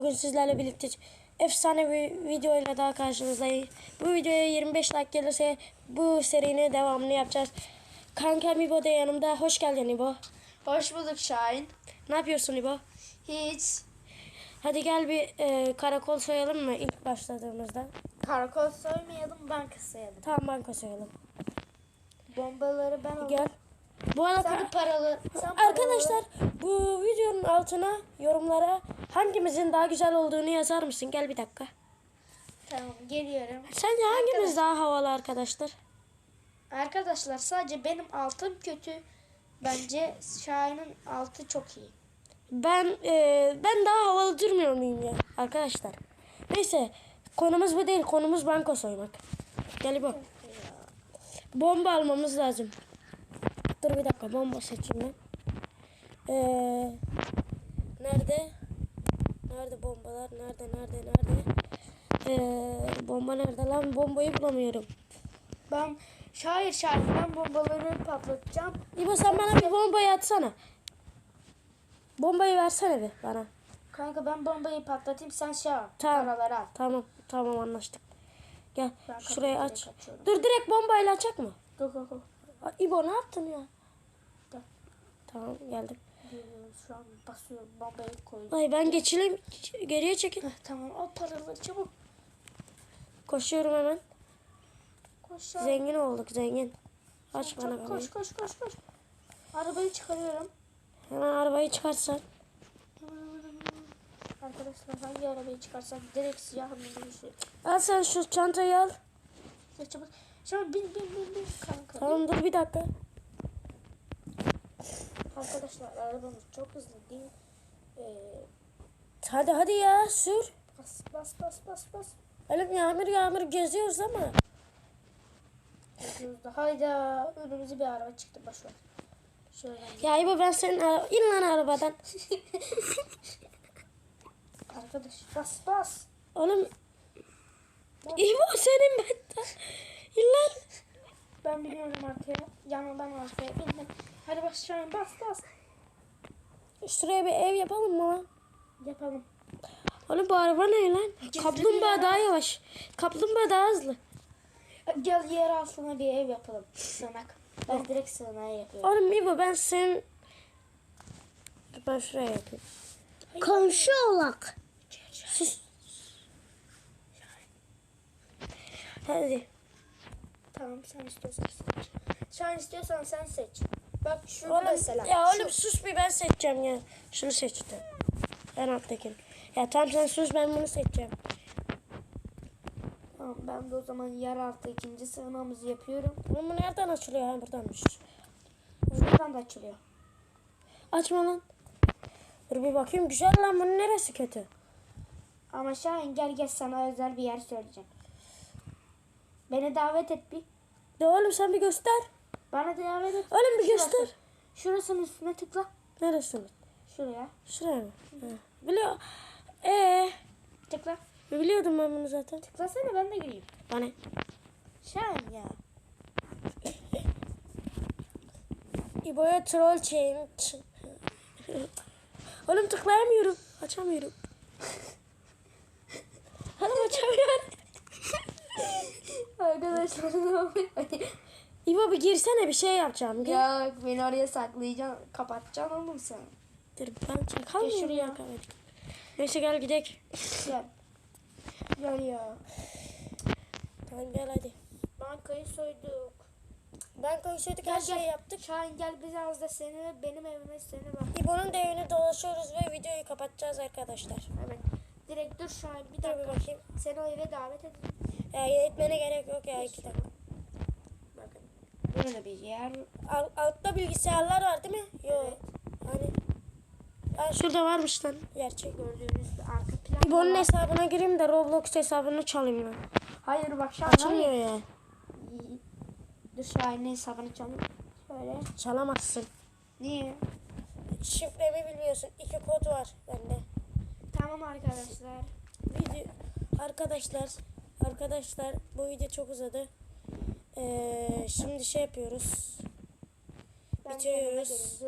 Bugün sizlerle birlikte efsane bir video ile daha karşınızdayım. Bu videoya 25 like gelirse bu serinin devamını yapacağız. Kankam İbo da yanımda. Hoş geldin İbo. Hoş bulduk Şahin. Ne yapıyorsun İbo? Hiç Hadi gel bir e, karakol soyalım mı ilk başladığımızda? karakol soymayalım, banka sayalım. Tamam banka soyalım. Bombaları ben alayım. Gel. Bu arada paralı. Arkadaşlar bu videonun altına yorumlara hangimizin daha güzel olduğunu yazar mısın? Gel bir dakika. Tamam geliyorum. Sence hangimiz daha havalı arkadaşlar? Arkadaşlar sadece benim altım kötü. Bence Şahin'in altı çok iyi. Ben e, ben daha havalı durmuyor muyum ya arkadaşlar? Neyse konumuz bu değil. Konumuz banko soymak. Gel bak. Bomba almamız lazım. Dur bir dakika bomba seçeyim ben. Ee, nerede? Nerede bombalar? Nerede? Nerede? Nerede? Ee, bomba nerede lan? Bombayı bulamıyorum. Ben şair Şahin ben bombaları patlatacağım. İbo sen bana bir bombayı atsana. Bombayı versene bir bana. Kanka ben bombayı patlatayım sen şey al. Tamam. Paraları al. Tamam tamam anlaştık. Gel Ben şurayı aç. Dur direkt bombayla açacak mı? Go go go. Aa, İbo ne yaptın ya? Tamam geldim. Şu an basıyorum bombayı koydum. Ay ben geçileyim. Geriye çekil. Heh, tamam al paraları çabuk. Koşuyorum hemen. Koş ya. Zengin olduk zengin. Aç bana Çabuk kapıyı. koş koş koş koş. Arabayı çıkarıyorum. Hemen arabayı çıkarsan. Arkadaşlar hangi arabayı çıkarsam direkt siyah bir şey. Al sen şu çantayı al. Ya çabuk. Şimdi bin bin bin bin kanka. Tamam dur bir dakika. Arkadaşlar arabamız çok hızlı değil. Ee, Hadi hadi ya sür. bas bas bas bas bas. Oğlum yağmur yağmur geziyoruz ama. Hayda önümüze bir araba çıktı. Şöyle. Ya İbo ben senin ara in lan arabadan. Arkadaş bas bas. Oğlum. İbo senin ben. Lan. Ben biliyorum arkaya. Yanından arkaya bindim. Hadi an bas bas. Şuraya bir ev yapalım mı lan? Yapalım. Oğlum bu araba ne lan? Kaplumbağa daha yavaş. Kaplumbağa daha hızlı. Gel yer altına bir ev yapalım. Sığınak. Ben direkt sığınağı yapıyorum. Oğlum İbo ben senin... Ben şuraya yapayım. Komşu olak. Sus. Hadi. Tamam sen istiyorsan seç. Sen istiyorsan sen seç. Bak şu Oğlum, mesela. ya Şu- oğlum sus bir ben seçeceğim ya. Şunu seçtim. En alttakini. Ya tamam sen sus ben bunu seçeceğim. Tamam ben de o zaman yer altı ikinci sığınağımızı yapıyorum. Oğlum bu nereden açılıyor ha buradanmış. Buradan da açılıyor. Açma lan. Dur bir bakayım güzel lan bunun neresi kötü? Ama Şahin gel gel sana özel bir yer söyleyeceğim. Beni davet et bir. De oğlum sen bir göster. Bana davet et. Oğlum bir Şurası. göster. Şurasının üstüne tıkla. Neresi? Şuraya. Şuraya mı? Ha. Biliyor. Ee, Tıkla. biliyordum ben bunu zaten. Tıklasana ben de gireyim. Bana. Şahin ya. İbo'ya troll change. Oğlum tıklayamıyorum. Açamıyorum. Oğlum açamıyorum. Arkadaşlar? İbo bir girsene bir şey yapacağım. Gir. ya beni oraya saklayacaksın. Kapatacaksın oğlum sen. Dur ben çakal Gir mıyım şuraya. ya? Neyse gel gidelim. Gel. Gel ya. Tamam gel hadi. Bankayı soyduk. Ben konuşuyorduk her şeyi yaptık. Şahin gel biraz da seni benim evime seni bak. İbo'nun da evine dolaşıyoruz ve videoyu kapatacağız arkadaşlar. Evet. Direkt dur Şahin bir Dur bir dakika. bakayım. Seni o eve davet edeyim. Ya etmene gerek yok ya iki dakika. Bakın. Böyle bir yer. Al, altta bilgisayarlar var değil mi? Yok. Evet. Hani. Aa, şurada varmış lan. Gerçek. Gördüğünüz bir arka plan. İbo'nun hesabına gireyim de Roblox hesabını çalayım ben. Hayır bak Şahin. Açılmıyor hayır. ya. Dur Şahin'in hesabını çalayım. Şöyle. Çalamazsın. Niye? Şifremi bilmiyorsun. İki kod var bende. Tamam arkadaşlar. Video arkadaşlar arkadaşlar bu video çok uzadı. Ee, şimdi şey yapıyoruz. Ben Bitiriyoruz.